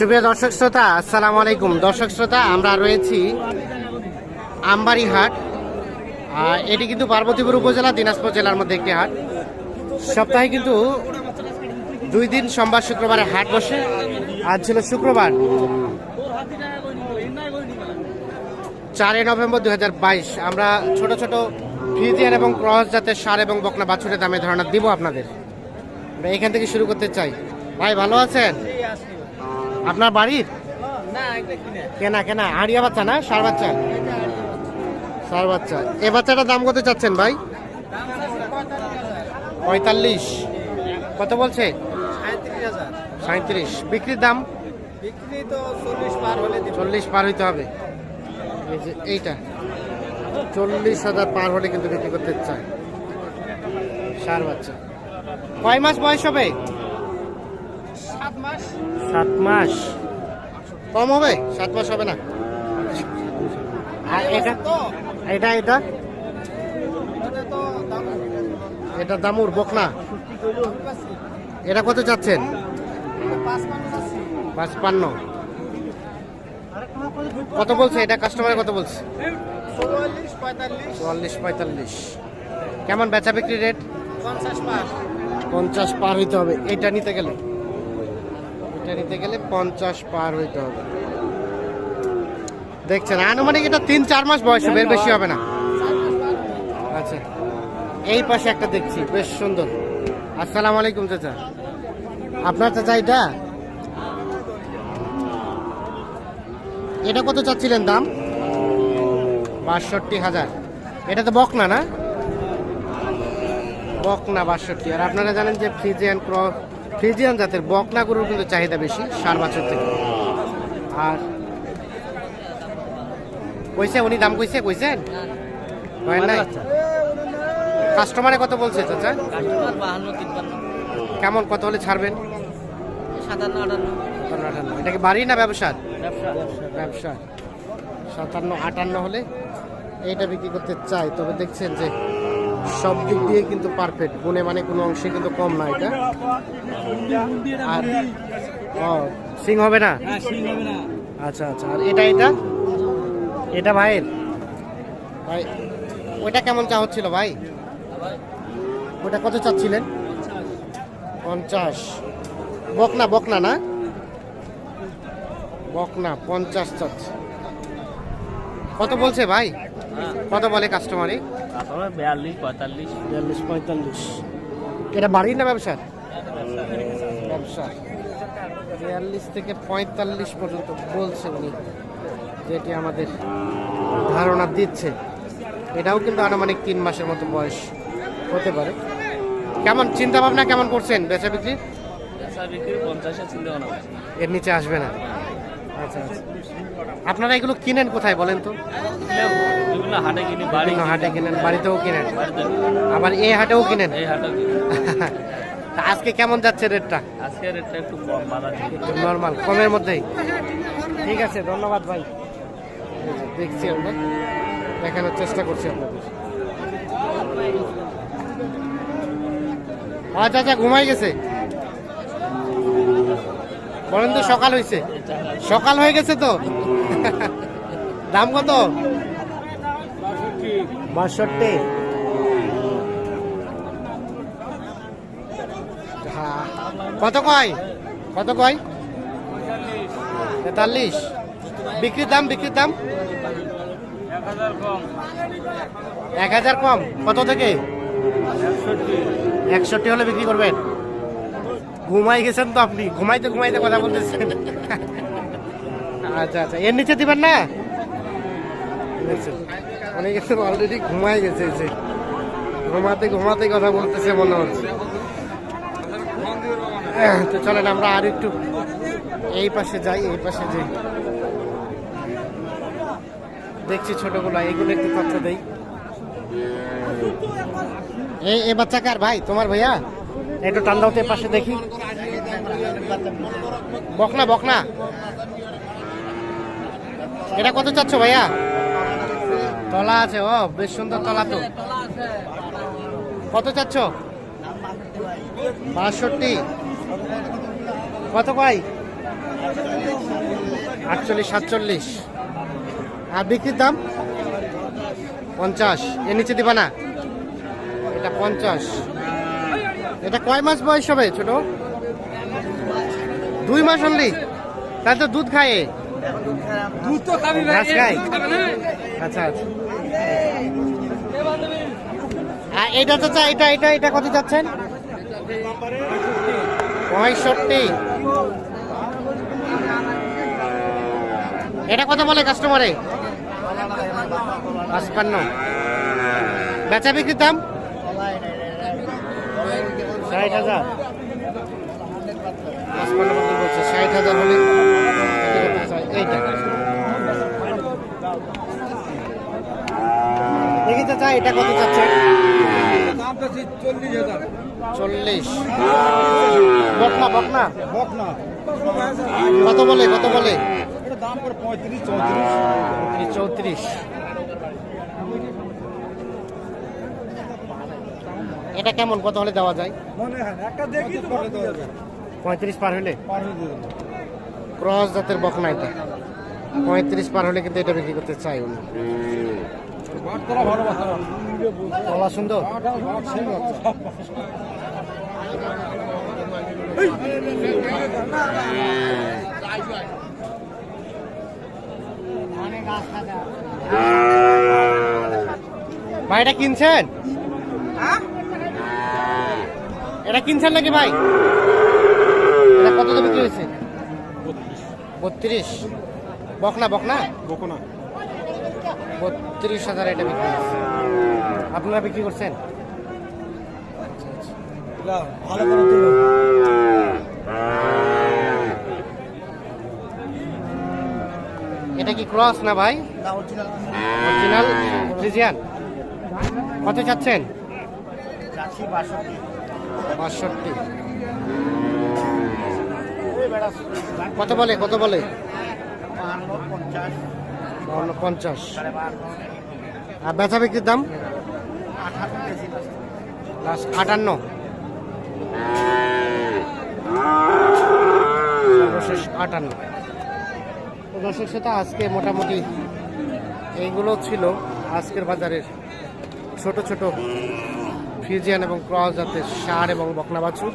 সুপ্রিয় দর্শক শ্রোতা, আসসালামু আলাইকুম। দর্শক শ্রোতা, আমরা রয়েছি আমবাড়ি হাট এটি কিন্তু পার্বতীপুর উপজেলা, দিনাজপুর জেলার মধ্যে একটি হাট। সপ্তাহে কিন্তু দুই দিন সোমবার, শুক্রবারে হাট বসে। আজ ছিল শুক্রবার, চারই নভেম্বর দু হাজার বাইশ। আমরা ছোট ছোট ফ্রিজিয়ান এবং ক্রস জাতের সার এবং বকনা বাছুরের দামে ধারণা দিব আপনাদের। আমরা এখান থেকে শুরু করতে চাই। ভাই, ভালো আছেন? আপনার বাড়ির কেনা। কেনা হাড়িয়া বাচ্চা না? সার বাচ্চা? সার বাচ্চা। এ বাচ্চাটার দাম কত চাচ্ছেন ভাই? পঁয়তাল্লিশ। কত বলছে? সাঁত্রিশ বিক্রির দাম? চল্লিশ পার হলে চল্লিশ পার হইতে হবে। এইটা। চল্লিশ হাজার পার হলে কিন্তু বিক্রি করতে চায়। সার বাচ্চা। কয় মাস বয়স হবে? সাত মাস? কম হবে? সাত মাস হবে না। আর এটা এটা এটা এটা? দামুর বকনা। এটা কত চাচ্ছেন? পাঁচপান্ন কত বলছে? এটা কাস্টমার কত বলছে? চুয়াল্লিশ পঁয়তাল্লিশ। কেমন বেচা বিক্রি রেট পঞ্চাশ পার। পঞ্চাশ পার হইতে হবে। এটা নিতে গেলে? এটা নিতে গেলে পঞ্চাশ পার হইতে হবে। দেখছেন, আনুমানিক এটা তিন চার মাস বয়স বের বেশি হবে না। আচ্ছা এই পাশে একটা দেখছি, বেশ সুন্দর। আসসালামু আলাইকুম, চাচা। আপনার চাচা এটা? এটা কত চাচ্ছিলেন দাম? বাষট্টি হাজার। এটা তো বকনা না? বকনা বাষট্টি। আর আপনারা জানেন যে ফ্রিজ ফ্রিজিয়ান ক্র ফ্রিজিয়ান জাতের বকনা গরুর কিন্তু চাহিদা বেশি সার বছর থেকে। আর কইছে উনি দাম কইছে কইছেন? হয় নাই? কাস্টমারে কত বলছে চাচা? কেমন কত হলে ছাড়বেন? সাতান্ন আটান্ন। এটা কি বাড়ি না ব্যবসার? ব্যবসা। ব্যবসা সাতান্ন আটান্ন হলে এইটা বিক্রি করতে চাই। তবে দেখছেন যে সব দিক দিয়ে কিন্তু পারফেক্ট গুণে মানে কোনো অংশে কিন্তু কম না এটা। আর ও সিং হবে না? হ্যাঁ আচ্ছা আচ্ছা। আর এটা এটা? এটা ভাইয়ের? ভাই ওইটা কেমন চা হচ্ছিল ভাই? ওটা কত চাচ্ছিলেন? পঞ্চাশ। বকনা বকনা না? বকনা পঞ্চাশ চাচ্ছে। কত বলছে ভাই? কত বলে কাস্টমারে বিয়াল্লিশ পঁয়তাল্লিশ। বিয়াল্লিশ পঁয়তাল্লিশ। এটা বাড়ির না ব্যবসা ব্যবসা। বিয়াল্লিশ থেকে পঁয়তাল্লিশ পর্যন্ত বলছে উনি যেটি আমাদের ধারণা দিচ্ছে। এটাও কিন্তু আনুমানিক তিন মাসের মতো বয়স হতে পারে। কেমন চিন্তা ভাবনা কেমন করছেন বেচা বিক্রি? বিক্রি পঞ্চাশে চিন্তা ভাবনা এর নিচে আসবে না। আপনারা এগুলো কিনেন কোথায় বলেন তো? হাটে কিনি বাড়ি হাটে কিনেন বাড়িতেও কিনেন? আবার এই হাটেও কিনেন? এই আজকে কেমন যাচ্ছে রেটটা? আজকে রেটটা একটু কম একটু নর্মাল কমের মধ্যেই। ঠিক আছে ধন্যবাদ ভাই। দেখছি আমরা। দেখানোর চেষ্টা করছি আপনাদের। আচ্ছা আচ্ছা ঘুমাই গেছে। বলেন তো সকাল হয়েছে। সকাল হয়ে গেছে তো? দাম কত? বাষট্টি। কত কয়? কত কয়? তেতাল্লিশ। বিক্রির দাম বিক্রির দাম? এক হাজার কম। কত থেকে? একষট্টি। হলে বিক্রি করবেন? ঘুমাই গেছেন তো আপনি? ঘুমাইতে ঘুমাইতে কথা বলতেছেন। আচ্ছা আচ্ছা। এর নিচে দিবেন না? অনেক অলরেডি ঘুমাই গেছে যে। ঘুমাতে ঘুমাতে কথা বলতেছে মনে হচ্ছে। তো চলেন, আমরা আর একটু এই পাশে যাই, এই পাশে যাই। দেখছি ছোটগুলো, এগুলো একটু তথ্য দেই। এই বাচ্চা কার ভাই? তোমার ভাইয়া? একটু টান দাও পাশে দেখি। বকনা বকনা। এটা কত চাচ্ছ ভাইয়া? তলা আছে, ও, বেশ সুন্দর তলা তো। কত চাচ্ছ? বাষট্টি। কত কয়? আটচল্লিশ, সাতচল্লিশ। আর বিক্রির দাম? পঞ্চাশ। এর নিচে দিবা না? এটা পঞ্চাশ। এটা কয় মাস বয়স হবে ছোট? দুই মাস অনলি তাই তো দুধ খায়। দুধ তো খাবি ঘাস খায়। আচ্ছা আচ্ছা। আর এটা তো চা এটা এটা এটা কত যাচ্ছেন পঁয়ষট্টি। এটা কত বলে কাস্টমারে পাঁচপান্ন। বেচা বিক্রির দাম? ষাট হাজার। পাঁচপান্ন কত বলছে ষাট হাজার হলে। দেখি চাচা এটা কত চাচ্ছে? চল্লিশ। হাজার বকনা? বকনা। কত বলে কত বলে? এটা দাম করে পঁয়ত্রিশ চৌত্রিশ। এটা কেমন? কত হলে দেওয়া যায়? মনে হয়। একটা দেখি তো পঁয়ত্রিশ পার হলে? ক্রস জাতের বকনা এটা পঁয়ত্রিশ পার হলে কিন্তু এটা বিক্রি করতে চাই উনি সুন্দর? বাট ভাই এটা কিনছেন? এটা কিনছেন নাকি ভাই? এটা কত দিয়ে বিক্রি হয়েছে? বত্রিশ। বকনা বকনা? বকনা। বত্রিশ হাজার এটা বিক্রি হয়েছে। আপনারা বিক্রি করছেন? ভালো এটা কি ক্রস না ভাই? অরিজিনাল ফ্রিজিয়ান কত চাচ্ছেন? চাষি বাষট্টি। বাষট্টি। কত বলে কত বলে? পঞ্চাশ। আর বেচা বিক্রির দাম? আটান্ন। সর্বশেষ আটান্ন। দর্শক সেটা আজকে মোটামুটি এইগুলো ছিল আজকের বাজারের ছোট ছোট ফ্রিজিয়ান এবং ক্রস জাতের সার এবং বকনা বাছুর।